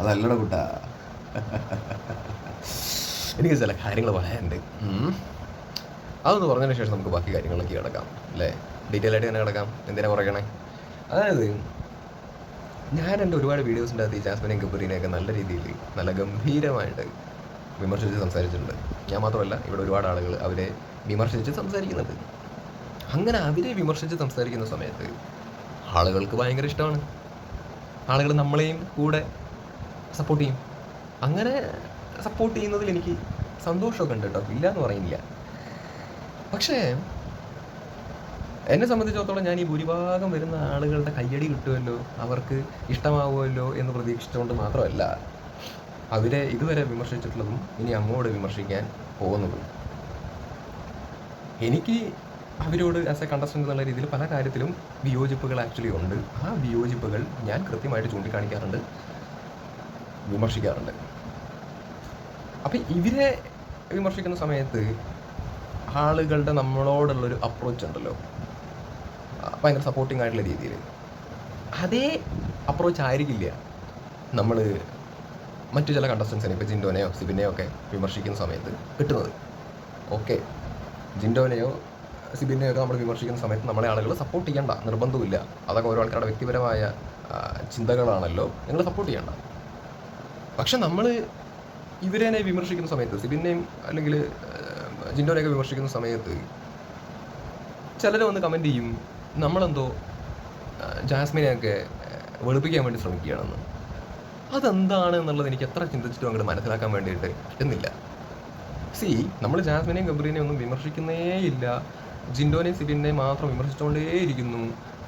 അതല്ലട കുട്ടാ. എനിക്ക് ചില കാര്യങ്ങൾ പറയാനുണ്ട്. അതൊന്ന് പറഞ്ഞതിന് ശേഷം നമുക്ക് ബാക്കി കാര്യങ്ങളൊക്കെ കിടക്കാം അല്ലേ? ഡീറ്റെയിൽ ആയിട്ട് തന്നെ കിടക്കാം. എന്തിനാ പറയണേ അതായത് ഞാൻ എന്റെ ഒരുപാട് വീഡിയോസിന്റെ അകത്ത് ഈ ജാസ്മിനെയും നല്ല രീതിയിൽ നല്ല ഗംഭീരമായിട്ട് വിമർശിച്ച് സംസാരിച്ചിട്ടുണ്ട്. ഞാൻ മാത്രമല്ല ഇവിടെ ഒരുപാട് ആളുകൾ അവരെ വിമർശിച്ച് സംസാരിക്കുന്നുണ്ട്. അങ്ങനെ അവരെ വിമർശിച്ച് സംസാരിക്കുന്ന സമയത്ത് ആളുകൾക്ക് ഭയങ്കര ഇഷ്ടമാണ്. ആളുകൾ നമ്മളെയും കൂടെ സപ്പോർട്ട് ചെയ്യും. അങ്ങനെ സപ്പോർട്ട് ചെയ്യുന്നതിൽ എനിക്ക് സന്തോഷമൊക്കെ ഉണ്ട് കേട്ടോ. ഇല്ല എന്ന് പറയുന്നില്ല. പക്ഷേ എന്നെ സംബന്ധിച്ചിടത്തോളം ഞാൻ ഈ ഭൂരിഭാഗം വരുന്ന ആളുകളുടെ കയ്യടി കിട്ടുമല്ലോ? അവർക്ക് ഇഷ്ടമാവുമല്ലോ എന്ന് പ്രതീക്ഷിച്ചുകൊണ്ട് മാത്രമല്ല അവരെ ഇതുവരെ വിമർശിച്ചിട്ടുള്ളതും ഇനി അങ്ങോട്ട് വിമർശിക്കാൻ പോകുന്നതും. എനിക്ക് അവരോട് ആസ് എ കണ്ടസ്റ്റന്റ് എന്നുള്ള രീതിയിൽ പല കാര്യത്തിലും വിയോജിപ്പുകൾ ആക്ച്വലി ഉണ്ട്. ആ വിയോജിപ്പുകൾ ഞാൻ കൃത്യമായിട്ട് ചൂണ്ടിക്കാണിക്കാറുണ്ട്. വിമർശിക്കാറുണ്ട്. അപ്പം ഇവരെ വിമർശിക്കുന്ന സമയത്ത് ആളുകളുടെ നമ്മളോടുള്ളൊരു അപ്രോച്ച് ഉണ്ടല്ലോ. ഭയങ്കര സപ്പോർട്ടിങ് ആയിട്ടുള്ള രീതിയിൽ. അതേ അപ്രോച്ച് ആയിരിക്കില്ല നമ്മൾ മറ്റു ചില കണ്ടസ്റ്റൻസിനെ ഇപ്പോൾ ജിൻഡോനെയോ സിബിനെയോ ഒക്കെ വിമർശിക്കുന്ന സമയത്ത് കിട്ടുന്നത്. ഓക്കെ. ജിൻഡോനെയോ സിബിനെയോ ഒക്കെ നമ്മൾ വിമർശിക്കുന്ന സമയത്ത് നമ്മളെ ആളുകൾ സപ്പോർട്ട് ചെയ്യണ്ട. നിർബന്ധമില്ല അതൊക്കെ ഓരോ ആൾക്കാരുടെ വ്യക്തിപരമായ ചിന്തകളാണല്ലോ. നിങ്ങൾ സപ്പോർട്ട് ചെയ്യണ്ട. പക്ഷെ നമ്മൾ ഇവരെന്നെ വിമർശിക്കുന്ന സമയത്ത് സിബിനെയും അല്ലെങ്കിൽ ജിൻഡോനെയൊക്കെ വിമർശിക്കുന്ന സമയത്ത് ചിലർ വന്ന് കമന്റ് ചെയ്യും നമ്മളെന്തോ ജാസ്മിനെയൊക്കെ വെളുപ്പിക്കാൻ വേണ്ടി ശ്രമിക്കുകയാണെന്ന്. അതെന്താണ് എന്നുള്ളത് എനിക്ക് എത്ര ചിന്തിച്ചിട്ടും അങ്ങോട്ട് മനസ്സിലാക്കാൻ വേണ്ടിയിട്ട് കിട്ടുന്നില്ല സി നമ്മൾ ജാസ്മിനെയും ഗബ്രീനെയും ഒന്നും വിമർശിക്കുന്നേ ഇല്ല. ജിൻഡോനെയും സിബിനെയും മാത്രം വിമർശിച്ചുകൊണ്ടേയിരിക്കുന്നു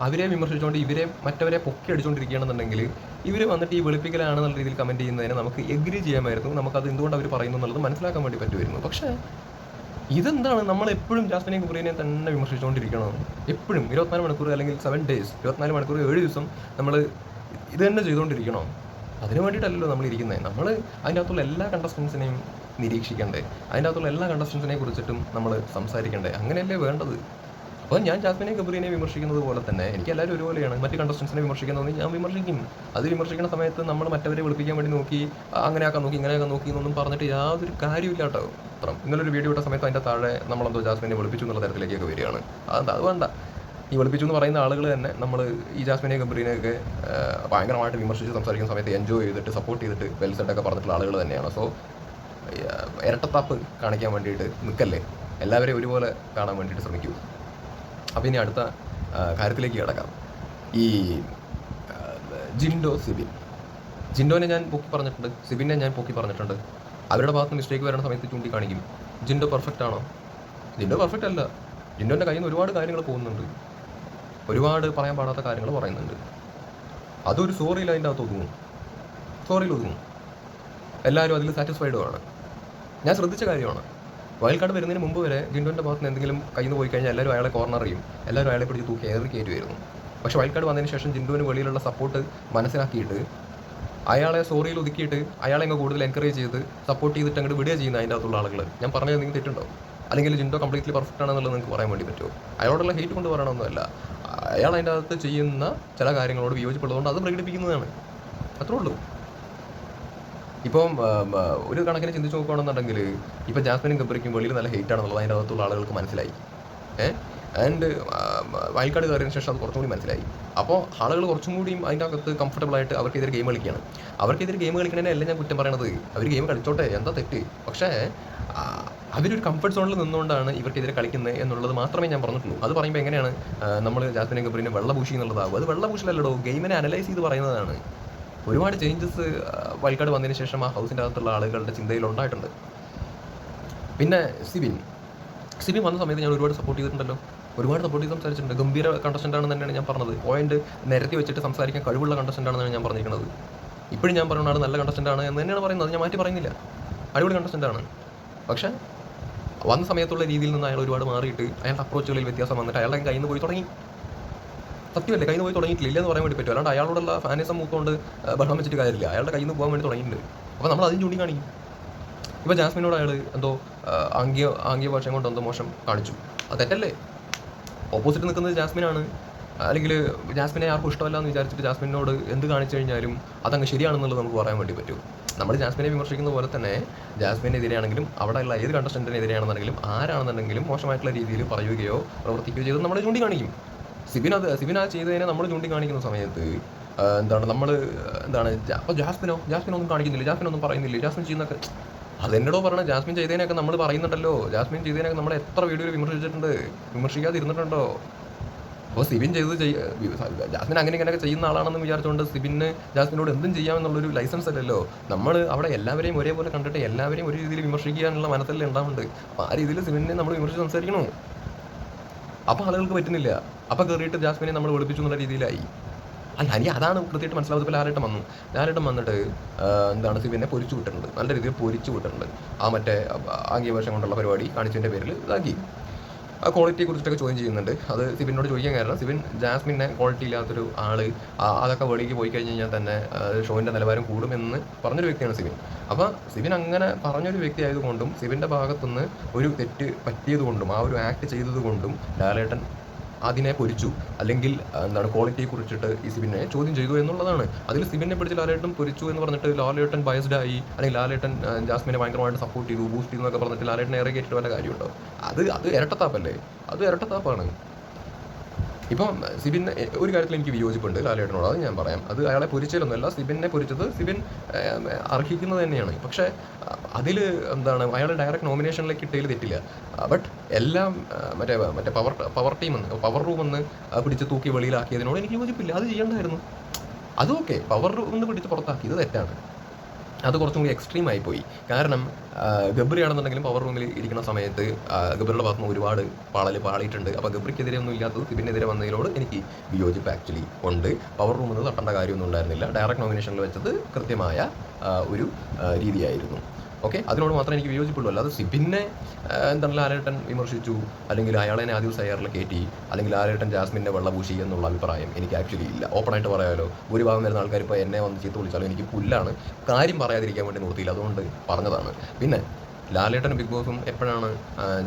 അവരെ വിമർശിച്ചുകൊണ്ട് ഇവരെ മറ്റവരെ പൊക്കി അടിച്ചുകൊണ്ടിരിക്കുകയാണെന്നുണ്ടെങ്കിൽ ഇവർ വന്നിട്ട് ഈ വെളുപ്പിക്കലാണെന്നുള്ള രീതിയിൽ കമന്റ് ചെയ്യുന്നതിന് നമുക്ക് എഗ്രി ചെയ്യാമായിരുന്നു. അത് എന്തുകൊണ്ട് അവർ പറയുന്നു എന്നുള്ളത് മനസ്സിലാക്കാൻ വേണ്ടി പറ്റുമായിരുന്നു. പക്ഷേ ഇതെന്താണ്? നമ്മൾ എപ്പോഴും ജാസ്മിനെയും ഗബ്രീനെയും തന്നെ വിമർശിച്ചുകൊണ്ടിരിക്കണം എപ്പോഴും ഇരുപത്തിനാല് മണിക്കൂർ അല്ലെങ്കിൽ സെവൻ ഡേയ്സ് ഇരുപത്തിനാല് മണിക്കൂർ ഏഴ് ദിവസം നമ്മൾ ഇത് തന്നെ ചെയ്തുകൊണ്ടിരിക്കണോ? അതിന് വേണ്ടിയിട്ടല്ലല്ലോ നമ്മൾ ഇരിക്കുന്നത് നമ്മൾ അതിന്റെ അകത്തുള്ള എല്ലാ കണ്ടസ്റ്റൻസിനെയും നിരീക്ഷിക്കണ്ടേ. അതിന്റെ അകത്തുള്ള എല്ലാ കണ്ടസ്റ്റൻസിനെ കുറിച്ചിട്ടും നമ്മൾ സംസാരിക്കണ്ടേ. അങ്ങനെയല്ലേ വേണ്ടത്? അപ്പോൾ ഞാൻ ജാസ്മിനെ ഗബ്രീനെ വിമർശിക്കുന്നത് പോലെ തന്നെ എനിക്ക് എല്ലാവരും ഒരുപോലെയാണ്. മറ്റ് കണ്ടസ്റ്റൻസിനെ വിമർശിക്കുന്നതെന്ന് ഞാൻ വിമർശിക്കും. അത് വിമർശിക്കുന്ന സമയത്ത് നമ്മൾ മറ്റവരെ വിളിപ്പിക്കാൻ വേണ്ടി നോക്കി അങ്ങനെ അങ്ങനെയാക്കാൻ നോക്കി ഇങ്ങനെയാക്കാൻ നോക്കി എന്നൊന്നും പറഞ്ഞിട്ട് യാതൊരു കാര്യമില്ല കേട്ടോ. അത്ര ഒരു വീഡിയോ ഇട്ട സമയത്ത് അതിന്റെ താഴെ നമ്മളെന്തോ ജാസ്മിനെ വിളിപ്പിച്ചു എന്നുള്ള തരത്തിലേക്കൊക്കെ വരികയാണ്. അതെന്താ? അത് വേണ്ട. ഈ വിളിപ്പിച്ചു എന്ന് പറയുന്ന ആളുകൾ തന്നെ നമ്മൾ ഈ ജാസ്മിനെ ഗബ്രീനെയൊക്കെ ഭയങ്കരമായിട്ട് വിമർശിച്ച് സംസാരിക്കുന്ന സമയത്ത് എൻജോയ് ചെയ്തിട്ട് സപ്പോർട്ട് ചെയ്തിട്ട് വെൽസെറ്റൊക്കെ സെറ്റൊക്കെ പറഞ്ഞിട്ടുള്ള ആളുകൾ തന്നെയാണ്. സോ ഇരട്ടത്താപ്പ് കാണിക്കാൻ വേണ്ടിയിട്ട് നിൽക്കല്ലേ? എല്ലാവരെയും ഒരുപോലെ കാണാൻ വേണ്ടിയിട്ട് ശ്രമിക്കൂ. അപ്പോൾ ഇനി അടുത്ത കാര്യത്തിലേക്ക് കിടക്കാം. ഈ ജിൻഡോ സിബിൻ. ജിൻഡോനെ ഞാൻ പൊക്കി പറഞ്ഞിട്ടുണ്ട്. സിബിനെ ഞാൻ പൊക്കി പറഞ്ഞിട്ടുണ്ട്. അവരുടെ ഭാഗത്ത് മിസ്റ്റേക്ക് വരുന്ന സമയത്ത് ചൂണ്ടിക്കാണിക്കും. ജിൻഡോ പെർഫെക്റ്റ് ആണോ? ജിൻഡോ പെർഫെക്റ്റ് അല്ല. ജിൻഡോന്റെ കയ്യിൽ നിന്ന് ഒരുപാട് കാര്യങ്ങൾ പോകുന്നുണ്ട്. ഒരുപാട് പറയാൻ പാടാത്ത കാര്യങ്ങൾ പറയുന്നുണ്ട്. അതൊരു സോറിയിൽ അതിന്റെ അകത്ത് ഒതുങ്ങും. സോറിയിൽ ഒതുങ്ങും. എല്ലാവരും അതിൽ സാറ്റിസ്ഫൈഡും ആണ്. ഞാൻ ശ്രദ്ധിച്ച കാര്യമാണ്. വയൽ കാർഡ് വരുന്നതിന് മുമ്പ് വരെ ഗിൻഡോന്റെ ഭാഗത്ത് എന്തെങ്കിലും കയ്യിൽ നിന്ന് പോയി കഴിഞ്ഞാൽ എല്ലാവരും അയാളെ കോർണർ ചെയ്യും എല്ലാവരും അയാളെ പിടിച്ച് തൂക്കി ഏറി കയറ്റുമായിരുന്നു പക്ഷേ വൈൽഡ് കാർഡ് വന്നതിന് ശേഷം ജിൻഡുവിന് വെളിയിലുള്ള സപ്പോർട്ട് മനസ്സിലാക്കിയിട്ട് അയാളെ സോറിയിൽ ഒതുക്കിയിട്ട് അയാളെ അങ്ങ് കൂടുതൽ എൻകറേജ് ചെയ്ത് സപ്പോർട്ട് ചെയ്തിട്ട് അങ്ങോട്ട് വിടുക ചെയ്യുന്ന അതിന്റെ അകത്തുള്ള ആളുകൾ ഞാൻ പറഞ്ഞത് എന്തെങ്കിലും തെറ്റുണ്ടോ അല്ലെങ്കിൽ ജിൻഡോ കംപ്ലീറ്റ്ലി പെർഫെക്റ്റ് ആണെന്നുള്ളത് നിങ്ങൾക്ക് പറയാൻ വേണ്ടി പറ്റുമോ? അയാളോടുള്ള ഹേറ്റ് കൊണ്ട് പറയണമെന്നല്ല അയാൾ അതിന്റെ അകത്ത് ചെയ്യുന്ന ചില കാര്യങ്ങളോട് വിയോജിപ്പുള്ളതുകൊണ്ട് അത് പ്രകടിപ്പിക്കുന്നതാണ്. അത്രേ ഉള്ളൂ. ഇപ്പം ഒരു കണക്കിന് ചിന്തിച്ച് നോക്കുകയാണെന്നുണ്ടെങ്കിൽ ഇപ്പം ജാസ്മിനും ഗബ്രിക്കും വെളിയിൽ നല്ല ഹേറ്റ് ആണെന്നുള്ളത് അതിന്റെ അകത്തുള്ള ആളുകൾക്ക് മനസ്സിലായി. ഏഹ് ആൻഡ് വയൽക്കാട് കയറിയതിന് ശേഷം അത് കുറച്ചും കൂടി മനസ്സിലായി. അപ്പോൾ ആളുകൾ കുറച്ചും കൂടിയും അതിന്റെ അകത്ത് കംഫർട്ടബിൾ ആയിട്ട് അവർക്കെതിരെ ഗെയിം കളിക്കുകയാണ്. അവർക്കെതിരെ ഗെയിം കളിക്കണേനല്ല ഞാൻ കുറ്റം പറയണത്. അവർ ഗെയിം കളിച്ചോട്ടെ എന്താ തെറ്റ്? പക്ഷേ അവരൊരു കംഫർട്ട് സോണിൽ നിന്നുകൊണ്ടാണ് ഇവർക്കെതിരെ കളിക്കുന്നത് എന്നുള്ളത് മാത്രമേ ഞാൻ പറഞ്ഞിട്ടുള്ളൂ. അത് പറയുമ്പോൾ എങ്ങനെയാണ് നമ്മൾ ജാസ്മിനെ കബറിന് വെള്ളപൂശി എന്നുള്ളതാകും അത് വെള്ളപൂശലല്ലടോ ഗെയിമിനെ അനലൈസ് ചെയ്ത് പറയുന്നതാണ്. ഒരുപാട് ചേഞ്ചസ് വയൽക്കാട് വന്നതിന് ശേഷം ആ ഹൗസിന്റെ അകത്തുള്ള ആളുകളുടെ ചിന്തയിൽ ഉണ്ടായിട്ടുണ്ട്. പിന്നെ സിബിൻ. സിബിൻ വന്ന സമയത്ത് ഞാൻ ഒരുപാട് സപ്പോർട്ട് ചെയ്തിട്ടുണ്ടല്ലോ. ഒരുപാട് സപ്പോർട്ട് ചെയ്ത് സംസാരിച്ചിട്ടുണ്ട്. ഗംഭീര കണ്ടസ്റ്റന്റ് ആണെന്ന് തന്നെയാണ് ഞാൻ പറഞ്ഞത്. പോയിന്റ് നിരത്തി വെച്ചിട്ട് സംസാരിക്കാൻ കഴിവുള്ള കണ്ടസ്റ്റന്റ് ആണെന്നാണ് ഞാൻ പറഞ്ഞിരിക്കുന്നത്. ഇപ്പോഴും ഞാൻ പറയുന്ന ആൾ നല്ല കണ്ടസ്റ്റന്റ് ആണ് എന്ന് തന്നെയാണ് പറയുന്നത്. ഞാൻ മാറ്റി പറയുന്നില്ല. അടിപൊളി കണ്ടസ്റ്റന്റ് ആണ്. പക്ഷേ വന്ന സമയത്തുള്ള രീതിയിൽ നിന്ന് അയാൾ ഒരുപാട് മാറിയിട്ട് അയാളുടെ അപ്രോച്ചുകളിൽ വ്യത്യാസം വന്നിട്ട് അയാളുടെ കയ്യിൽ നിന്ന് പോയി തുടങ്ങി. സത്യമല്ലേ? കയ്യിൽ പോയി തുടങ്ങിയിട്ടില്ല ഇല്ലെന്ന് പറയാൻ വേണ്ടി പറ്റും അല്ലാണ്ട് അയാളോടുള്ള ഫാനിസം മൂത്തുകൊണ്ട് ബഹളം വെച്ചിട്ട് കാര്യമില്ല. അയാളുടെ കയ്യിൽ നിന്ന് പോകാൻ വേണ്ടി തുടങ്ങിയിട്ടുണ്ട്. അപ്പോൾ നമ്മൾ അതും ചൂണ്ടിക്കാണിക്കും. ഇപ്പോൾ ജാസ്മിനോട് അയാൾ എന്തോ ആംഗ്യ ആംഗ്യ ഭാഷ കൊണ്ട് എന്തോ മോശം കാണിച്ചു. അത് തെറ്റല്ലേ? ഓപ്പോസിറ്റ് നിൽക്കുന്നത് ജാസ്മിനാണ്. അല്ലെങ്കിൽ ജാസ്മിനെ ആർക്കും ഇഷ്ടമല്ല എന്ന് വിചാരിച്ചിട്ട് ജാസ്മിനോട് എന്ത് കാണിച്ചു കഴിഞ്ഞാലും അതങ്ങ് ശരിയാണെന്നുള്ളത് നമുക്ക് പറയാൻ വേണ്ടി പറ്റും. നമ്മൾ ജാസ്മിനെ വിമർശിക്കുന്ന പോലെ തന്നെ ജാസ്മിനെതിരെയാണെങ്കിലും അവിടെയുള്ള ഏത് കണ്ടസ്റ്റന്റിനെതിരെയാണെന്നുണ്ടെങ്കിലും ആരാണെന്നുണ്ടെങ്കിലും മോശമായിട്ടുള്ള രീതിയിൽ പറയുകയോ പ്രവർത്തിക്കുകയോ ചെയ്ത് നമ്മളെ ചൂണ്ടിക്കാണിക്കും. സിബിൻ അത് സിബിൻ ആ ചെയ്തതിനെ നമ്മൾ ചൂണ്ടിക്കാണിക്കുന്ന സമയത്ത് എന്താണ് നമ്മൾ എന്താണ് അപ്പോൾ ജാസ്മിനോ ജാസ്മിൻ ഒന്നും കാണിക്കുന്നില്ല ജാസ്മിൻ ഒന്നും പറയുന്നില്ല ജാസ്മിൻ ചെയ്യുന്നൊക്കെ അതെന്നോടോ പറഞ്ഞ ജാസ്മിൻ ചെയ്തതിനൊക്കെ നമ്മൾ പറയുന്നുണ്ടല്ലോ ജാസ്മിൻ ചെയ്തതിനൊക്കെ നമ്മൾ എത്ര വീഡിയോ വിമർശിച്ചിട്ടുണ്ട് വിമർശിക്കാതിരുന്നിട്ടുണ്ടോ? അപ്പോൾ സിബിൻ ചെയ്ത് ജാസ്മിൻ അങ്ങനെ ഇങ്ങനെയൊക്കെ ചെയ്യുന്ന ആളാണെന്ന് വിചാരിച്ചുകൊണ്ട് സിബിന് ജാസ്മിനോട് എന്തും ചെയ്യാമെന്നുള്ളൊരു ലൈസൻസ് അല്ലല്ലോ. നമ്മൾ അവിടെ എല്ലാവരെയും ഒരേപോലെ കണ്ടിട്ട് എല്ലാവരെയും ഒരു രീതിയിൽ വിമർശിക്കാനുള്ള മനസ്സിലല്ലേ ഉണ്ടാവുന്നുണ്ട്. അപ്പോൾ ആ രീതിയിൽ സിബിനെ നമ്മൾ വിമർശിച്ച് സംസാരിക്കണോ? അപ്പോൾ ആളുകൾക്ക് പറ്റുന്നില്ല. അപ്പോൾ കയറിയിട്ട് ജാസ്മിനെ നമ്മൾ ഒളിപ്പിച്ചു എന്നുള്ള രീതിയിലായി. അല്ല എനിക്ക് അതാണ് കൃത്യമായിട്ട് മനസ്സിലാവുന്നത്. ആരായിട്ട് വന്നു. ലാലേട്ടൻ വന്നിട്ട് എന്താണ് സിബിനെ പൊരിച്ചു വിട്ടിട്ടുണ്ട്. നല്ല രീതിയിൽ പൊരിച്ചു വിട്ടിട്ടുണ്ട്. ആ മറ്റേ ആംഗ്യ വേഷം കൊണ്ടുള്ള പരിപാടി കാണിച്ചതിന്റെ പേരിൽ ഇതാക്കി. ആ ക്വാളിറ്റിയെ കുറിച്ചിട്ടൊക്കെ ചോദ്യം ചെയ്യുന്നുണ്ട്. അത് സിബിനോട് ചോദിക്കാൻ കാരണം സിബിൻ ജാസ്മിനെ ക്വാളിറ്റി ഇല്ലാത്തൊരു ആൾ അതൊക്കെ വെളിക്ക് പോയി കഴിഞ്ഞ് കഴിഞ്ഞാൽ തന്നെ ഷോയിന്റെ നിലവാരം നിലവാരം കൂടുമെന്ന് പറഞ്ഞൊരു വ്യക്തിയാണ് സിബിൻ. അപ്പോൾ സിബിൻ അങ്ങനെ പറഞ്ഞൊരു വ്യക്തി ആയതുകൊണ്ടും സിബിന്റെ ഭാഗത്തുനിന്ന് ഒരു തെറ്റ് പറ്റിയതുകൊണ്ടും ആ ഒരു ആക്ട് ചെയ്തതുകൊണ്ടും ലാലേട്ടൻ അതിനെ പൊരിച്ചു. അല്ലെങ്കിൽ എന്താണ് ക്വാളിറ്റിയെ കുറിച്ചിട്ട് ഈ സിബിനെ ചോദ്യം ചെയ്തു എന്നുള്ളതാണ്. അതിൽ സിബിനെ പിടിച്ച് ലാലേട്ടൻ പൊരിച്ചു എന്ന് പറഞ്ഞിട്ട് ലാലേട്ടൻ ബയസ്ഡ് ആയി അല്ലെങ്കിൽ ലാലേട്ടൻ ജാസ്മിനെ ഭയങ്കരമായിട്ട് സപ്പോർട്ട് ചെയ്തു ബൂസ്റ്റ് ചെയ്തു എന്നൊക്കെ പറഞ്ഞിട്ട് ലാലേട്ടൻ ഏറെ കയറ്റിട്ട് വല്ല കാര്യമുണ്ടോ? അത് അത് ഇരട്ടത്താപ്പല്ലേ? അത് ഇരട്ടത്താപ്പാണ്. ഇപ്പം സിബിൻ ഒരു കാര്യത്തിൽ എനിക്ക് വിയോജിപ്പുണ്ട് ലാലേട്ടനോട്. അത് ഞാൻ പറയാം. അത് അയാളെ പൊരിച്ചതിലൊന്നുമല്ല സിബിനെ പൊരിച്ചത് സിബിൻ അർഹിക്കുന്നത് തന്നെയാണ്. പക്ഷേ അതിൽ എന്താണ് അയാൾ ഡയറക്റ്റ് നോമിനേഷനിലേക്ക് ഇട്ടതിൽ തെറ്റില്ല. ബട്ട് എല്ലാം മറ്റേ മറ്റേ പവർ പവർ ടീം എന്ന് പവർ റൂം എന്ന് പിടിച്ച് തൂക്കി വെളിയിലാക്കിയതിനോട് എനിക്ക് യോജിപ്പില്ല. അത് ചെയ്യേണ്ടതായിരുന്നു. അതും ഓക്കെ പവർ റൂം എന്ന് പിടിച്ച് പുറത്താക്കിയത് തെറ്റാണ്. അത് കുറച്ചും കൂടി എക്സ്ട്രീം ആയി പോയി. കാരണം ഗബ്രിയാണെന്നുണ്ടെങ്കിലും പവർ റൂമിൽ ഇരിക്കുന്ന സമയത്ത് ഗബ്രിയുടെ ഭാഗത്ത് നിന്ന് ഒരുപാട് പാളൽ പാളിയിട്ടുണ്ട്. അപ്പോൾ ഗബ്രിക്കെതിരെ ഒന്നും ഇല്ലാത്തത് സിബിനെതിരെ വന്നതിനോട് എനിക്ക് വിയോജിപ്പ് ആക്ച്വലി ഉണ്ട്. പവർ റൂമിൽ തട്ടേണ്ട കാര്യമൊന്നും ഉണ്ടായിരുന്നില്ല. ഡയറക്റ്റ് നോമിനേഷനിൽ വെച്ചത് കൃത്യമായ ഒരു രീതിയായിരുന്നു. ഓക്കെ? അതിനോട് മാത്രമേ എനിക്ക് വിയോജിപ്പുള്ളൂ. അല്ലാതെ ആ, എന്താണ് ലാലേട്ടൻ വിമർശിച്ചു? അല്ലെങ്കിൽ അയാളെ ആദ്യം സയറിൽ കയറ്റി അല്ലെങ്കിൽ ലാലേട്ടൻ ജാസ്മിന്റെ വെള്ളപൂശി എന്നുള്ള അഭിപ്രായം എനിക്ക് ആക്ച്വലി ഇല്ല. ഓപ്പണായിട്ട് പറയാമല്ലോ ഭൂരിഭാഗം വരുന്ന ആൾക്കാർ ഇപ്പോൾ എന്നെ വന്ന് ചീത്ത വിളിച്ചാലും എനിക്ക് പുല്ലാണ്. കാര്യം പറയാതിരിക്കാൻ വേണ്ടി നിർത്തിയില്ല. അതുകൊണ്ട് പറഞ്ഞതാണ്. പിന്നെ ലാലേട്ടൻ ബിഗ് ബോസും എപ്പോഴാണ്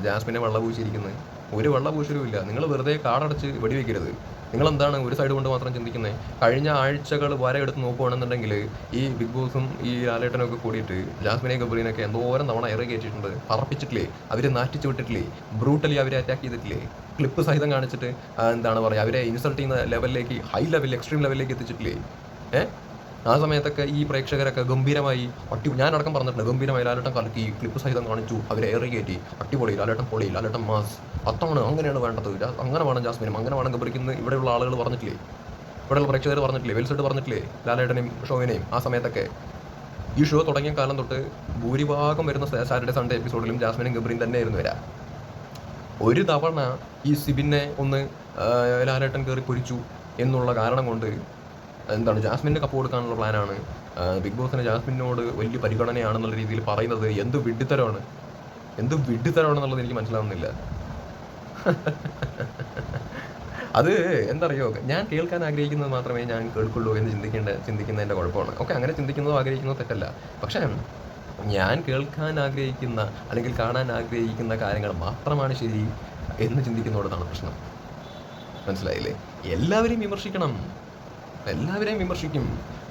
ജാസ്മിനെ വെള്ളപൂശിയിരിക്കുന്നത്? ഒരു വെള്ളപൂശലും ഇല്ല. നിങ്ങൾ വെറുതെ കാടടച്ച് വെടിവെക്കരുത്. നിങ്ങൾ എന്താണ് ഒരു സൈഡ് കൊണ്ട് മാത്രം ചിന്തിക്കുന്നത് കഴിഞ്ഞ ആഴ്ചകൾ വരെ എടുത്ത് നോക്കുകയാണെന്നുണ്ടെങ്കിൽ ഈ ബിഗ് ബോസും ഈ ലാലേട്ടനും ഒക്കെ കൂടിയിട്ട് ജാസ്മിനെ ഗബ്രീനൊക്കെ എന്തോരം തവണ ഇറ കയറ്റിയിട്ടുണ്ട് പറപ്പിച്ചിട്ടില്ലേ? അവർ നാറ്റിച്ചു വിട്ടിട്ടില്ലേ? ബ്രൂട്ടലി അവരെ അറ്റാക്ക് ചെയ്തിട്ടില്ലേ? ക്ലിപ്പ് സഹിതം കാണിച്ചിട്ട് എന്താണ് പറയുക അവരെ ഇൻസൾട്ട് ചെയ്യുന്ന ലെവലിലേക്ക് ഹൈ ലെവൽ എക്സ്ട്രീം ലെവലിലേക്ക് എത്തിച്ചിട്ടില്ലേ? ഏഹ് ആ സമയത്തൊക്കെ ഈ പ്രേക്ഷകരൊക്കെ ഗംഭീരമായി അട്ടി ഞാനടക്കം പറഞ്ഞിട്ടുണ്ട് ഗംഭീരമായി ലാലേട്ടൻ കലക്കി ക്ലിപ്പ് സഹിതം കാണിച്ചു. അവരെ ഏറി കയറ്റി. അടിപൊളി. ലാലേട്ടൻ പൊളി. ലാലേട്ടൻ മാസ്. അത്താണ് അങ്ങനെയാണ് വേണ്ടത്. അങ്ങനെ വേണം ജാസ്മിനും. അങ്ങനെ വേണം ഗബ്രിക്കുന്ന ഇവിടെയുള്ള ആളുകൾ പറഞ്ഞിട്ടില്ലേ? ഇവിടെയുള്ള പ്രേക്ഷകർ പറഞ്ഞിട്ടില്ലേ? വെൽസെട്ട് പറഞ്ഞിട്ടില്ലേ? ലാലേട്ടനെയും ഷോവിനെയും ആ സമയത്തൊക്കെ. ഈ ഷോ തുടങ്ങിയ കാലം തൊട്ട് ഭൂരിഭാഗം വരുന്ന സാറ്റർഡേ സൺഡേ എപ്പിസോഡിലും ജാസ്മിനും ഗബ്രിയും തന്നെയായിരുന്നു വരാ. ഒരു തവണ ഈ സിബിനെ ഒന്ന് ലാലേട്ടൻ കയറി പൊരിച്ചു എന്നുള്ള കാരണം കൊണ്ട് എന്താണ് ജാസ്മിന്റെ കപ്പ് കൊടുക്കാനുള്ള പ്ലാനാണ്. ബിഗ് ബോസിന് ജാസ്മിനോട് വലിയ പരിഗണനയാണെന്നുള്ള രീതിയിൽ പറയുന്നത് എന്ത് വിഡ്ഢിത്തരമാണ്? എന്ത് വിഡ്ഢിത്തരമാണെന്നുള്ളത് എനിക്ക് മനസ്സിലാവുന്നില്ല. അത് എന്തറിയോ ഞാൻ കേൾക്കാൻ ആഗ്രഹിക്കുന്നത് മാത്രമേ ഞാൻ കേൾക്കുള്ളൂ എന്ന് ചിന്തിക്കേണ്ട ചിന്തിക്കുന്നതിന്റെ കുഴപ്പമാണ്. ഓക്കെ അങ്ങനെ ചിന്തിക്കുന്നതോ ആഗ്രഹിക്കുന്നതോ തെറ്റല്ല. പക്ഷേ ഞാൻ കേൾക്കാൻ ആഗ്രഹിക്കുന്ന അല്ലെങ്കിൽ കാണാൻ ആഗ്രഹിക്കുന്ന കാര്യങ്ങൾ മാത്രമാണ് ശരി എന്ന് ചിന്തിക്കുന്നതോടാണ് പ്രശ്നം. മനസ്സിലായില്ലേ? എല്ലാവരെയും വിമർശിക്കണം. എല്ലാവരെയും വിമർശിക്കും.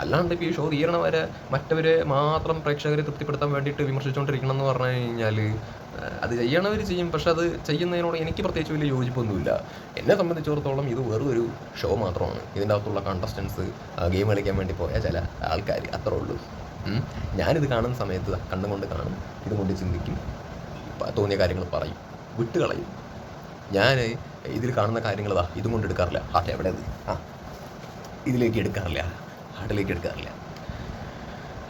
അല്ലാണ്ട് ഇപ്പോൾ ഈ ഷോ തീരണ വരെ മറ്റവരെ മാത്രം പ്രേക്ഷകരെ തൃപ്തിപ്പെടുത്താൻ വേണ്ടിയിട്ട് വിമർശിച്ചുകൊണ്ടിരിക്കണം എന്ന് പറഞ്ഞു കഴിഞ്ഞാൽ അത് ചെയ്യണവർ ചെയ്യും. പക്ഷെ അത് ചെയ്യുന്നതിനോട് എനിക്ക് പ്രത്യേകിച്ച് വലിയ യോജിപ്പൊന്നുമില്ല. എന്നെ സംബന്ധിച്ചിടത്തോളം ഇത് വെറൊരു ഷോ മാത്രമാണ്. ഇതിന്റെ അകത്തുള്ള കണ്ടസ്റ്റൻസ് ഗെയിം കളിക്കാൻ വേണ്ടി പോയ ചില ആൾക്കാർ അത്രേ ഉള്ളൂ. ഞാനിത് കാണുന്ന സമയത്ത് കണ്ണുകൊണ്ട് കാണും ഇതും കൊണ്ട് ചിന്തിക്കും തോന്നിയ കാര്യങ്ങൾ പറയും വിട്ടുകളയും. ഞാൻ ഇതിൽ കാണുന്ന കാര്യങ്ങളതാ ഇതും കൊണ്ട് എടുക്കാറില്ല. ഹാർട്ട് എവിടെ ആ. ഇതിലേക്ക് എടുക്കാറില്ല. ഹാർട്ടിലേക്ക് എടുക്കാറില്ല.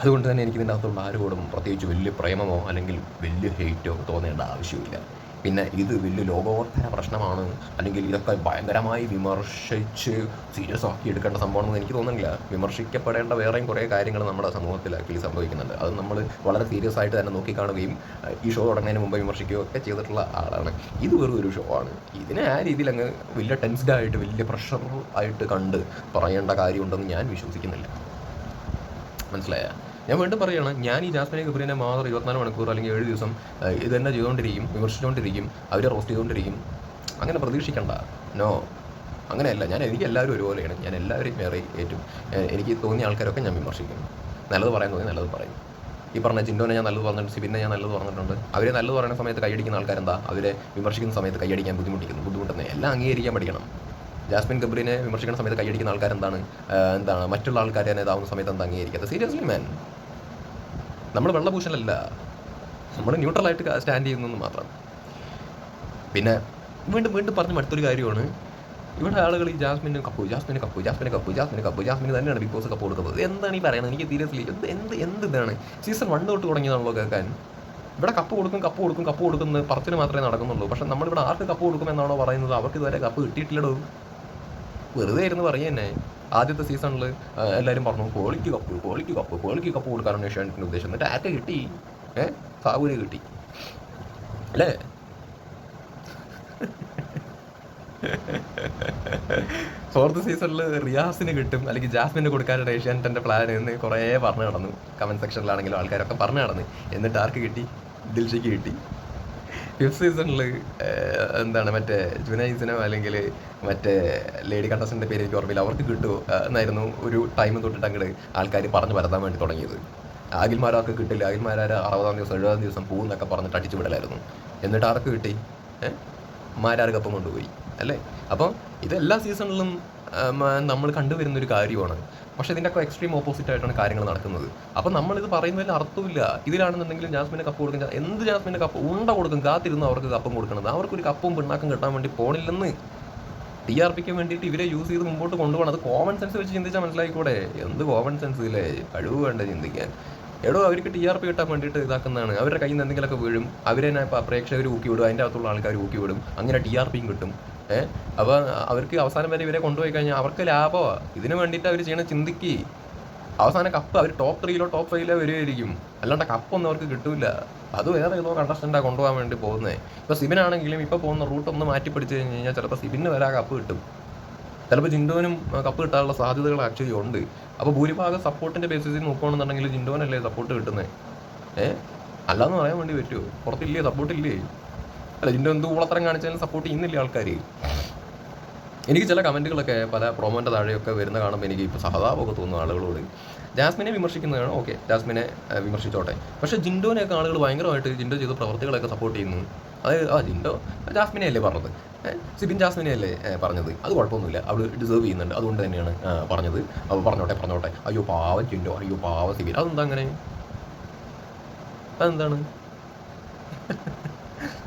അതുകൊണ്ട് തന്നെ എനിക്ക് ഇതിന്റെ അകത്തുള്ള ആരോടും പ്രത്യേകിച്ച് വലിയ പ്രേമമോ അല്ലെങ്കിൽ വലിയ ഹെയ്റ്റോ തോന്നേണ്ട ആവശ്യമില്ല പിന്നെ ഇത് വലിയ ലോകോത്തര പ്രശ്നമാണ്. അല്ലെങ്കിൽ ഇതൊക്കെ ഭയങ്കരമായി വിമർശിച്ച് സീരിയസ് ആക്കി എടുക്കേണ്ട സംഭവമാണെന്ന് എനിക്ക് തോന്നുന്നില്ല. വിമർശിക്കപ്പെടേണ്ട വേറെയും കുറേ കാര്യങ്ങൾ നമ്മുടെ സമൂഹത്തിൽ ആക്ച്വലി സംഭവിക്കുന്നുണ്ട്. അത് നമ്മൾ വളരെ സീരിയസ് ആയിട്ട് തന്നെ നോക്കിക്കാണുകയും ഈ ഷോ തുടങ്ങുന്നതിന് മുമ്പ് വിമർശിക്കുകയോ ഒക്കെ ചെയ്തിട്ടുള്ള ആളാണ്. ഇത് വെറും ഒരു ഷോ ആണ്. ഇതിനെ ആ രീതിയിൽ അങ്ങ് വലിയ ടെൻസ്ഡ് ആയിട്ട് വലിയ പ്രഷർ ആയിട്ട് കണ്ട് പറയേണ്ട കാര്യമുണ്ടെന്ന് ഞാൻ വിശ്വസിക്കുന്നില്ല. മനസ്സിലായ? ഞാൻ വീണ്ടും പറയുകയാണ് ഞാൻ ഈ ജാസ്മിനെ ഗബ്രീനെ മാത്രം ഇരുപത്തിനാല് മണിക്കൂർ അല്ലെങ്കിൽ ഏഴ് ദിവസം ഇത് തന്നെ ചെയ്തുകൊണ്ടിരിക്കും വിമർശിച്ചുകൊണ്ടിരിക്കും അവരെ റോസ്റ്റ് ചെയ്തുകൊണ്ടിരിക്കും അങ്ങനെ പ്രതീക്ഷിക്കണ്ട. നോ അങ്ങനെയല്ല ഞാൻ എനിക്ക് എല്ലാവരും ഒരുപോലെയാണ്. ഞാൻ എല്ലാവരെയും വേറെ ഏറ്റും എനിക്ക് തോന്നിയ ആൾക്കാരൊക്കെ ഞാൻ വിമർശിക്കും നല്ലത് പറയാൻ തോന്നി നല്ലത് പറയും. ഈ പറഞ്ഞ ചിന്തോനെ ഞാൻ നല്ലത് പറഞ്ഞിട്ടുണ്ട് സിബിനെ ഞാൻ നല്ലത് പറഞ്ഞിട്ടുണ്ട്. അവരെ നല്ലത് പറയുന്ന സമയത്ത് കൈയടിക്കുന്ന ആൾക്കാരെന്താ? അവരെ വിമർശിക്കുന്ന സമയത്ത് കൈയടിക്കാൻ ബുദ്ധിമുട്ടിക്കുന്നു ബുദ്ധിമുട്ടുന്നത് എല്ലാം അംഗീകരിക്കാൻ പഠിക്കണം. ജാസ്മിൻ ഗബ്രീനെ വിമർശിക്കുന്ന സമയത്ത് കൈയടിക്കുന്ന ആൾക്കാരെന്താണ്? എന്താണ്? മറ്റുള്ള ആൾക്കാരെ ഇതാവുന്ന സമയത്ത് എന്താ അംഗീകരിക്കാത്ത സീരിയസ്ലി മാൻ നമ്മൾ വെള്ളഭൂഷണല്ല നമ്മൾ ന്യൂട്രലായിട്ട് സ്റ്റാൻഡ് ചെയ്യുന്നു മാത്രം. പിന്നെ വീണ്ടും വീണ്ടും പറഞ്ഞ മറ്റൊരു കാര്യമാണ്. ഇവിടെ ആളുകൾ ഈ ജാസ്മിന് കപ്പു ജാസ്മിന് കപ്പു ജാസ്മിന് കപ്പു ജാസ്മിന് കപ്പു ജാസ്മിന് തന്നെയാണ് ബിഗ് ബോസ് കപ്പ് കൊടുക്കുന്നത് എന്താണ് ഈ പറയുന്നത് എനിക്ക് സീരിയസ്ലി എന്ത് എന്ത് എന്ത് ഇതാണ്? സീസൺ വൺ തൊട്ട് തുടങ്ങിയതാണല്ലോ കേൾക്കാൻ. ഇവിടെ കപ്പ് കൊടുക്കും കപ്പ് കൊടുക്കും കപ്പ് കൊടുക്കുന്നത് പറച്ചിന് മാത്രമേ നടക്കുന്നുള്ളൂ. പക്ഷെ നമ്മളിവിടെ ആർക്ക് കപ്പ് കൊടുക്കുമെന്നാണോ പറയുന്നത്? അവർക്ക് ഇതുവരെ കപ്പ് കിട്ടിയിട്ടില്ലടോ. വെറുതെ ഇരുന്ന് പറയുക തന്നെ ആദ്യത്തെ സീസണിൽ എല്ലാവരും പറഞ്ഞു quality cup quality cup quality cup കൊടുക്കാനാണ് ഏഷ്യാനെറ്റിന്റെ ഉദ്ദേശം. എന്നിട്ട് ആർക്ക് കിട്ടി? ഏഹ് സാബുവിന് കിട്ടി. അല്ലേ? ഫോർത്ത് സീസണിൽ റിയാസിന് കിട്ടും അല്ലെങ്കിൽ ജാസ്മിന് കൊടുക്കാനായിട്ട് ഏഷ്യാനെറ്റിന്റെ പ്ലാൻ എന്ന് കുറേ പറഞ്ഞു നടന്നു. കമന്റ് സെക്ഷനിലാണെങ്കിലും ആൾക്കാരൊക്കെ പറഞ്ഞു നടന്നു. എന്നിട്ട് ആർക്ക് കിട്ടി? ദിൽഷയ്ക്ക് കിട്ടി. ഫിഫ്ത് സീസണിൽ എന്താണ് മറ്റേ ജുനൈസിനോ അല്ലെങ്കിൽ മറ്റേ ലേഡി കണ്ടസ്റ്റന്റെ പേര് എനിക്ക് ഓർമ്മയില്ല. അവർക്ക് കിട്ടുമോ എന്നായിരുന്നു ഒരു ടൈം തൊട്ടിട്ട് അങ്ങോട്ട് ആൾക്കാർ പറഞ്ഞു പരത്താൻ വേണ്ടി തുടങ്ങിയത്. ആകിൽമാരൊക്കെ കിട്ടില്ല. ആകിൽമാരാർ അറുപതാം ദിവസം എഴുപതാം ദിവസം പോകുന്നൊക്കെ പറഞ്ഞിട്ട് അടിച്ചു വിടലായിരുന്നു. എന്നിട്ട് ആർക്ക് കിട്ടി? ഏഹ് മാരാർ കപ്പം കൊണ്ടുപോയി. അല്ലേ? അപ്പം ഇത് എല്ലാ സീസണിലും നമ്മൾ കണ്ടുവരുന്ന ഒരു കാര്യമാണ്. പക്ഷേ ഇതിന്റെയൊക്കെ എക്സ്ട്രീം ഓപ്പോസിറ്റ് ആയിട്ടാണ് കാര്യങ്ങൾ നടക്കുന്നത്. അപ്പം നമ്മളിത് പറയുന്നതിൽ അർത്ഥമില്ല. ഇതിലാണെന്നുണ്ടെങ്കിലും ജാസ്മിന് കപ്പ് കൊടുക്കും. എന്ത് ജാസ്മിന് കപ്പ് ഉണ്ട കൊടുക്കും? കാത്തിരുന്ന് അവർക്ക് കപ്പും കൊടുക്കണത്. അവർക്കൊരു കപ്പും പിണ്ണാക്കും കിട്ടാൻ വേണ്ടി പോണില്ലെന്ന്. ടി ആർ പിക്ക് വേണ്ടിയിട്ട് ഇവരെ യൂസ് ചെയ്ത് മുമ്പോട്ട് കൊണ്ടുപോകണം. അത് കോമൺ സെൻസ് വെച്ച് ചിന്തിച്ചാൽ മനസ്സിലായിക്കൂടെ? എന്ത് കോമൺ സെൻസ് ഇല്ലേ? കഴിവ് വേണ്ട ചിന്തിക്കാൻ. എടോ അവർക്ക് ടി ആർ പി കിട്ടാൻ വേണ്ടിയിട്ട് ഇതാക്കുന്നതാണ്. അവരുടെ കയ്യിൽ നിന്ന് എന്തെങ്കിലുമൊക്കെ വീഴും. അവരെ പ്രേക്ഷകർ ഊക്കി വിടും അതിന്റെ അകത്തുള്ള ആൾക്കാർ ഊക്കി വിടും അങ്ങനെ ടി ആർ പിയും കിട്ടും. ഏഹ് അപ്പോൾ അവർക്ക് അവസാനം വരെ ഇവരെ കൊണ്ടുപോയി കഴിഞ്ഞാൽ അവർക്ക് ലാഭമാണ് ഇതിനു വേണ്ടിയിട്ട് അവർ ചെയ്യണ ചിന്തിക്ക്. അവസാന കപ്പ് അവർ ടോപ്പ് ത്രീയിലോ ടോപ്പ് ഫൈവിലോ വരുമായിരിക്കും അല്ലാണ്ട് കപ്പൊന്നും അവർക്ക് കിട്ടില്ല അത് വേറെ ഏതോ കണ്ടസ്റ്റന്റാണ് കൊണ്ടുപോകാൻ വേണ്ടി പോകുന്നത് ഇപ്പോൾ സിബിനാണെങ്കിലും ഇപ്പോൾ പോകുന്ന റൂട്ട് ഒന്ന് മാറ്റി പിടിച്ച് കഴിഞ്ഞ് കഴിഞ്ഞാൽ ചിലപ്പോൾ സിബിന് വരെ കപ്പ് കിട്ടും. ചിലപ്പോൾ ജിൻഡോനും കപ്പ് കിട്ടാനുള്ള സാധ്യതകൾ ആക്ച്വലി ഉണ്ട്. അപ്പോൾ ഭൂരിഭാഗം സപ്പോർട്ടിന്റെ ബേസിസിൽ നോക്കുകയാണെന്നുണ്ടെങ്കിൽ ജിൻഡോനല്ലേ സപ്പോർട്ട് കിട്ടുന്നത് ഏഹ് അല്ലാന്ന് പറയാൻ വേണ്ടി പറ്റുമോ പുറത്തില്ലേ സപ്പോർട്ട് ഇല്ലേ? അല്ല ഇതിന്റെ എന്ത് ഊളത്തരം കാണിച്ചാലും സപ്പോർട്ട് ചെയ്യുന്നില്ല ആൾക്കാർ എനിക്ക് ചില കമന്റുകളൊക്കെ പല പ്രൊമോന്റെ താഴെയൊക്കെ വരുന്ന കാണുമ്പോൾ എനിക്ക് ഇപ്പോൾ സഹതാപമൊക്കെ തോന്നുന്നു ആളുകളോട്. ജാസ്മിനെ വിമർശിക്കുന്നതാണ് ഓക്കെ ജാസ്മിനെ വിമർശിച്ചോട്ടെ. പക്ഷേ ജിൻഡോനെയൊക്കെ ആളുകൾ ഭയങ്കരമായിട്ട് ജിൻഡോ ചെയ്ത പ്രവർത്തികളൊക്കെ സപ്പോർട്ട് ചെയ്യുന്നു. അതായത് ആ ജിൻഡോ ജാസ്മിനെ അല്ലേ പറഞ്ഞത്? സിബിൻ ജാസ്മിനെ അല്ലേ പറഞ്ഞത്? അത് കുഴപ്പമൊന്നുമില്ല. അവൾ ഡിസേർവ് ചെയ്യുന്നുണ്ട്. അതുകൊണ്ട് തന്നെയാണ് പറഞ്ഞത്. അപ്പോൾ പറഞ്ഞോട്ടെ പറഞ്ഞോട്ടെ. അയ്യോ പാവ ജിൻഡോ. അയ്യോ പാവ സിബിൻ. അതെന്താ അങ്ങനെ? അതെന്താണ്?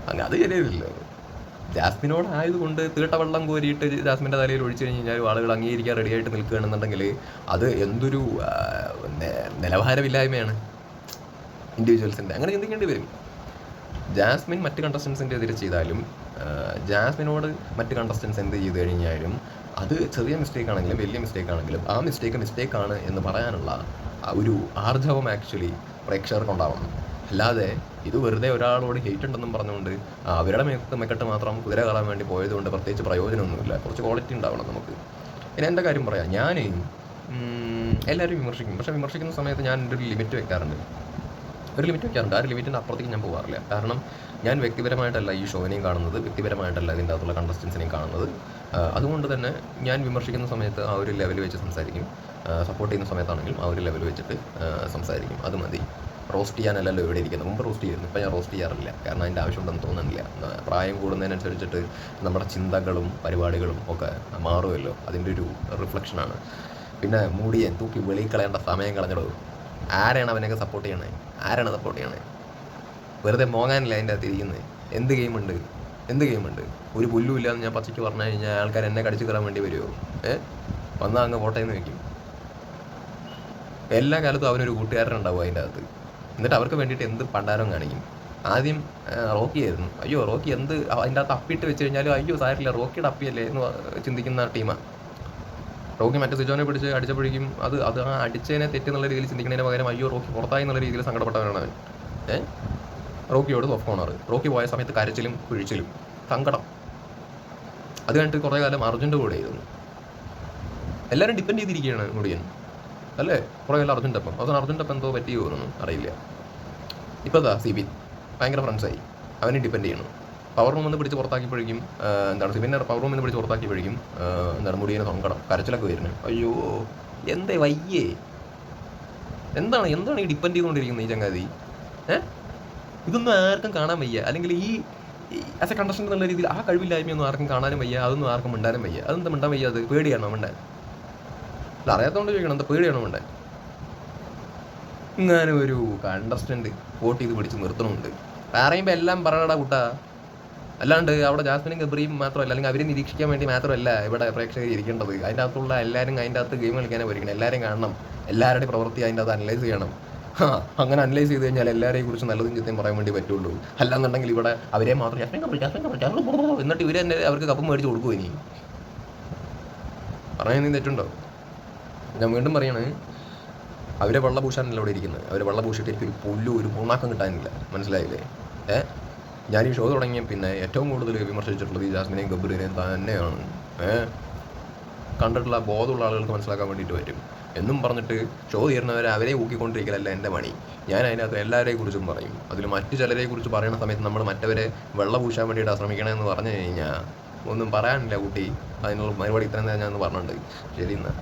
അങ്ങനെ അത് ശരിയല്ലോ ജാസ്മിനോട് ആയതുകൊണ്ട് തീട്ട വെള്ളം കോരിയിട്ട് ജാസ്മിന്റെ തലയിൽ ഒഴിച്ചു കഴിഞ്ഞ് കഴിഞ്ഞാൽ ആളുകൾ അംഗീകരിക്കാൻ റെഡിയായിട്ട് നിൽക്കുകയാണെന്നുണ്ടെങ്കിൽ അത് എന്തൊരു നിലവാരമില്ലായ്മയാണ് ഇൻഡിവിജ്വൽസിന്റെ അങ്ങനെ ചിന്തിക്കേണ്ടി വരും. ജാസ്മിൻ മറ്റ് കണ്ടസ്റ്റൻസിന്റെ എതിരെ ചെയ്താലും ജാസ്മിനോട് മറ്റ് കണ്ടസ്റ്റൻസ് എന്ത് ചെയ്തു കഴിഞ്ഞാലും അത് ചെറിയ മിസ്റ്റേക്ക് ആണെങ്കിലും വലിയ മിസ്റ്റേക്ക് ആണെങ്കിലും ആ മിസ്റ്റേക്ക് മിസ്റ്റേക്ക് ആണ് എന്ന് പറയാനുള്ള ഒരു ആർജവം ആക്ച്വലി പ്രേക്ഷകർക്ക് ഉണ്ടാവണം അല്ലാതെ ഇത് വെറുതെ ഒരാളോട് ഹേറ്റ് ഉണ്ടെന്നും പറഞ്ഞുകൊണ്ട് അവരുടെ മേക്കപ്പ് മെക്കെട്ട് മാത്രം കുതിര കയറാൻ വേണ്ടി പോയതുകൊണ്ട് പ്രത്യേകിച്ച് പ്രയോജനമൊന്നുമില്ല. കുറച്ച് ക്വാളിറ്റി ഉണ്ടാവണം നമുക്ക്. പിന്നെ എന്റെ കാര്യം പറയാം. ഞാൻ എല്ലാവരും വിമർശിക്കും. പക്ഷേ വിമർശിക്കുന്ന സമയത്ത് ഞാൻ എന്റെ ഒരു ലിമിറ്റ് വെക്കാറുണ്ട്. ഒരു ലിമിറ്റ് വെക്കാറുണ്ട്. ആ ഒരു ലിമിറ്റിന്റെ അപ്പുറത്തേക്ക് ഞാൻ പോകാറില്ല. കാരണം ഞാൻ വ്യക്തിപരമായിട്ടല്ല ഈ ഷോവിനെയും കാണുന്നത് വ്യക്തിപരമായിട്ടല്ല ഇതിന്റെ അകത്തുള്ള കണ്ടസ്റ്റൻസിനെയും കാണുന്നത്. അതുകൊണ്ട് തന്നെ ഞാൻ വിമർശിക്കുന്ന സമയത്ത് ആ ഒരു ലെവൽ വെച്ച് സംസാരിക്കും. സപ്പോർട്ട് ചെയ്യുന്ന സമയത്താണെങ്കിലും ആ ഒരു ലെവൽ വെച്ചിട്ട് സംസാരിക്കും. അത് മതി. റോസ്റ്റ് ചെയ്യാനല്ലല്ലോ ഇവിടെ ഇരിക്കുന്നത്. മുമ്പ് റോസ്റ്റ് ചെയ്യുന്നു ഇപ്പം ഞാൻ റോസ്റ്റ് ചെയ്യാറില്ല. കാരണം അതിന്റെ ആവശ്യമുണ്ടെന്ന് തോന്നുന്നില്ല. പ്രായം കൂടുന്നതിനനുസരിച്ചിട്ട് നമ്മുടെ ചിന്തകളും പരിപാടികളും ഒക്കെ മാറുമല്ലോ. അതിന്റെ ഒരു റിഫ്ലക്ഷനാണ് പിന്നെ മൂടിയെ തൂക്കി വെളിയിൽ കളയേണ്ട സമയം കളഞ്ഞിടൂ. ആരാണ് അവനൊക്കെ സപ്പോർട്ട് ചെയ്യണേ? ആരാണ് സപ്പോർട്ട് ചെയ്യണേ? വെറുതെ മോങ്ങാനില്ല അതിന്റെ അകത്ത് ഇരിക്കുന്നത് എന്ത് ഗെയിമുണ്ട് എന്ത് ഗെയിമുണ്ട് ഒരു പുല്ലും ഇല്ലാന്ന് ഞാൻ പച്ചയ്ക്ക് പറഞ്ഞു കഴിഞ്ഞാൽ ആൾക്കാർ എന്നെ കടിച്ചു കയറാൻ വേണ്ടി വരുമോ ഏ? വന്നാൽ അങ്ങ് പോട്ടേന്ന് വെക്കും. എല്ലാ കാലത്തും അവനൊരു കൂട്ടുകാരനുണ്ടാവും അതിന്റെ അകത്ത്. എന്നിട്ട് അവർക്ക് വേണ്ടിയിട്ട് എന്ത് പണ്ടാരം കാണിക്കും? ആദ്യം റോക്കി ആയിരുന്നു. അയ്യോ റോക്കി എന്ത് അതിന്റെ അകത്ത് അപ്പിട്ട് വെച്ച് കഴിഞ്ഞാലും അയ്യോ സാരില്ല റോക്കിയുടെ അപ്പിയല്ലേ എന്ന് ചിന്തിക്കുന്ന ടീമാണ് റോക്കി മറ്റേ സിജോനെ പിടിച്ച് അടിച്ചപ്പോഴേക്കും അത് അത് ആ അടിച്ചതിനെ തെറ്റെന്നുള്ള രീതിയിൽ ചിന്തിക്കുന്നതിന് പകരം അയ്യോ റോക്കി പുറത്തായി എന്നുള്ള രീതിയിൽ സങ്കടപ്പെട്ടവനാണ് അവൻ. ഏഹ് റോക്കിയോട് സോഫ്റ്റ് കോണർ റോക്കി പോയ സമയത്ത് കരച്ചിലും കുഴിച്ചിലും സങ്കടം. അത് കഴിഞ്ഞിട്ട് കുറേ കാലം അർജുന്റെ കൂടെ ആയിരുന്നു എല്ലാവരും ഡിപ്പെൻഡ് ചെയ്തിരിക്കുകയാണ് മുടിയൻ. അല്ലേ? കുറേ കാലം അർജുന്റെ അപ്പം അവസാനം അർജുന്റെ അപ്പം എന്തോ പറ്റിയോ എന്നൊന്നും അറിയില്ല. ഇപ്പോൾ അതാ സിബിൻ. ഭയങ്കര ഫ്രണ്ട്സായി അവനെ ഡിപ്പെൻഡ് ചെയ്യണം പവർ റൂം എന്ന് പിടിച്ച് പുറത്താക്കിയപ്പോഴേക്കും എന്താണ് സിബിന്റെ പവർ റൂമിൽ നിന്ന് പിടിച്ച് പുറത്താക്കിയപ്പോഴേക്കും എന്താണ് മുടിയനെ സങ്കടം കരച്ചിലൊക്കെ വരുന്നത് അയ്യോ എന്തേ വയ്യേ? എന്താണ് എന്താണ് ഈ ഡിപ്പെൻഡ് ചെയ്തുകൊണ്ടിരിക്കുന്നത് ഈ ചങ്ങാതി? ഏഹ് ഇതൊന്നും ആർക്കും കാണാൻ വയ്യ. അല്ലെങ്കിൽ ഈ ആസ് എ കണ്ടസ്റ്റന്റ് എന്നുള്ള രീതിയിൽ ആ കഴിവില്ലായ്മയൊന്നും ആർക്കും കാണാനും വയ്യ. അതൊന്നും ആർക്കും മിണ്ടാനും വയ്യ. അതെന്താ മിണ്ടാൻ വയ്യ? അത് പേടിയാണോ മിണ്ടാൻ? അല്ല അറിയാത്തതുകൊണ്ട് ചോദിക്കണം എന്താ പേടിയാണോ മിണ്ടാൻ ഇങ്ങനെ ഒരു കണ്ടസ്റ്റന്റ് വോട്ട് ചെയ്ത് പിടിച്ച് നിർത്തണമുണ്ട് പറയുമ്പോൾ എല്ലാം പറയടാ കുട്ടാ. അല്ലാണ്ട് അവിടെ ജാസ്മിനും ഗബ്രിയും മാത്രമല്ല അല്ലെങ്കിൽ അവരെ നിരീക്ഷിക്കാൻ വേണ്ടി മാത്രമല്ല ഇവിടെ പ്രേക്ഷകർ ഇരിക്കേണ്ടത്. അതിന്റെ അകത്തുള്ള എല്ലാവരും അതിന്റെ അകത്ത് ഗെയിം കളിക്കാനേ പോയിരിക്കണം. എല്ലാവരും കാണണം. എല്ലാവരുടെയും പ്രവൃത്തി അതിന്റെ അകത്ത് അനലൈസ് ചെയ്യണം. അങ്ങനെ അനലൈസ് ചെയ്ത് കഴിഞ്ഞാൽ എല്ലാവരെയും കുറിച്ച് നല്ലതും ചീത്തയും പറയാൻ വേണ്ടി പറ്റുള്ളൂ. അല്ലാന്നുണ്ടെങ്കിൽ ഇവിടെ അവരെ മാത്രം എന്നിട്ട് ഇവരെ തന്നെ അവർക്ക് കപ്പ് മേടിച്ച് കൊടുക്കുമോ ഇനി? പറയാൻ നീ തെറ്റുണ്ടോ? ഞാൻ വീണ്ടും പറയാണ് അവരെ വെള്ളഭൂഷാനല്ല അവിടെ ഇരിക്കുന്നത്. അവരെ വെള്ളഭൂഷിട്ട് എനിക്ക് ഒരു പുല്ലും ഒരു പൂണാക്കം കിട്ടാനില്ല. മനസ്സിലായില്ലേ? ഏ? ഞാൻ ഈ ഷോ തുടങ്ങിയ പിന്നെ ഏറ്റവും കൂടുതൽ വിമർശിച്ചിട്ടുള്ളത് ഈ ജാസ്മിനെയും ഗബ്രീനെയും തന്നെയാണ്. ഏ? കണ്ടിട്ടുള്ള ബോധമുള്ള ആളുകൾക്ക് മനസ്സിലാക്കാൻ വേണ്ടിയിട്ട് പറ്റും. എന്നും പറഞ്ഞിട്ട് ഷോ തീർന്നവരെ അവരെ ഊക്കിക്കൊണ്ടിരിക്കലല്ല എന്റെ പണി. ഞാൻ അതിനകത്ത് എല്ലാവരെയും കുറിച്ചും പറയും. അതിൽ മറ്റു ചിലരെ കുറിച്ച് പറയുന്ന സമയത്ത് നമ്മൾ മറ്റവരെ വെള്ള പൂശാൻ വേണ്ടിയിട്ട് ശ്രമിക്കണമെന്ന് പറഞ്ഞു കഴിഞ്ഞാൽ ഒന്നും പറയാനില്ല കുട്ടി. അതിനുള്ള മറുപടി ഇത്രയും തന്നെ ഞാൻ പറഞ്ഞിട്ടുണ്ട്. ശരി എന്നാൽ